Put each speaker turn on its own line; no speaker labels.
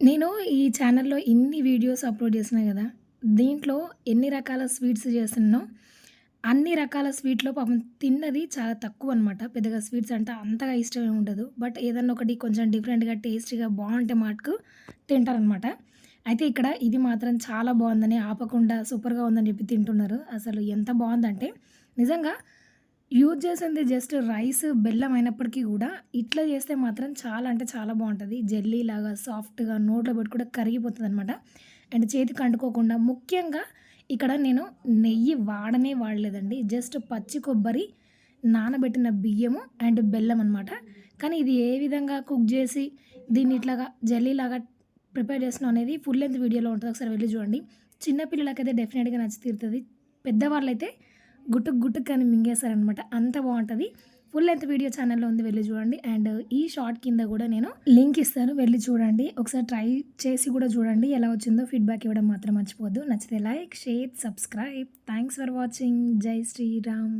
నేను ఈ ఛానల్‌లో ఇన్ని వీడియోస్ అప్‌లోడ్ చేసినా కదా దీంట్లో ఎన్ని రకాల స్వీట్స్ చేస్తున్నానో, అన్ని రకాల స్వీట్‌లో పాపం తిన్నది చాలా తక్కువ అనమాట పెద్దగా స్వీట్స్ అంటే అంతగా ఇష్టమే ఉండదు. బట్ ఏదన్నా ఒకటి కొంచెం డిఫరెంట్‌గా, టేస్టీగా బాగుంటే మటుకు తింటారనమాట. అయితే ఇక్కడ ఇది మాత్రం చాలా బాగుందని ఆపకుండా సూపర్‌గా ఉందని చెప్పి తింటున్నారు. అసలు ఎంత బాగుందంటే నిజంగా యూజ్ చేసింది జస్ట్ రైస్, బెల్లం అయినప్పటికీ కూడా ఇట్లా చేస్తే మాత్రం చాలా అంటే చాలా బాగుంటుంది జెల్లీ లాగా సాఫ్ట్‌గా నోట్లో పెట్టుకుంటే కరిగిపోతదనమాట. అండ్ చేతికి అంటుకోకుండా ముఖ్యంగా ఇక్కడ నేను నెయ్యి వాడనే వాడలేదండి. జస్ట్ పచ్చి కొబ్బరి, నానబెట్టిన బియ్యము అండ్ బెల్లం అనమాట. కానీ ఇది ఏ విధంగా కుక్ చేసి దీన్ని ఇట్లాగా జల్లీలాగా ప్రిపేర్ చేసిన అనేది ఫుల్ లెంత్ వీడియోలో ఉంటుంది ఒకసారి వెళ్ళి చూడండి. చిన్నపిల్లలకైతే డెఫినెట్గా నచ్చి తీరుతుంది పెద్దవాళ్ళైతే గుటుక్ గుటుక్ అని మింగేశారనమాట అంత బాగుంటుంది ఫుల్ లెంత్ వీడియో ఛానల్‌లో ఉంది వెళ్ళి చూడండి. అండ్ ఈ షార్ట్ కింద కూడా నేను లింక్ ఇస్తాను. వెళ్ళి చూడండి. ఒకసారి ట్రై చేసి కూడా చూడండి. ఎలా వచ్చిందో ఫీడ్‌బ్యాక్ ఇవ్వడం మాత్రం మర్చిపోద్దు నచ్చితే like, share, subscribe. Thanks for watching. Jai Shriram.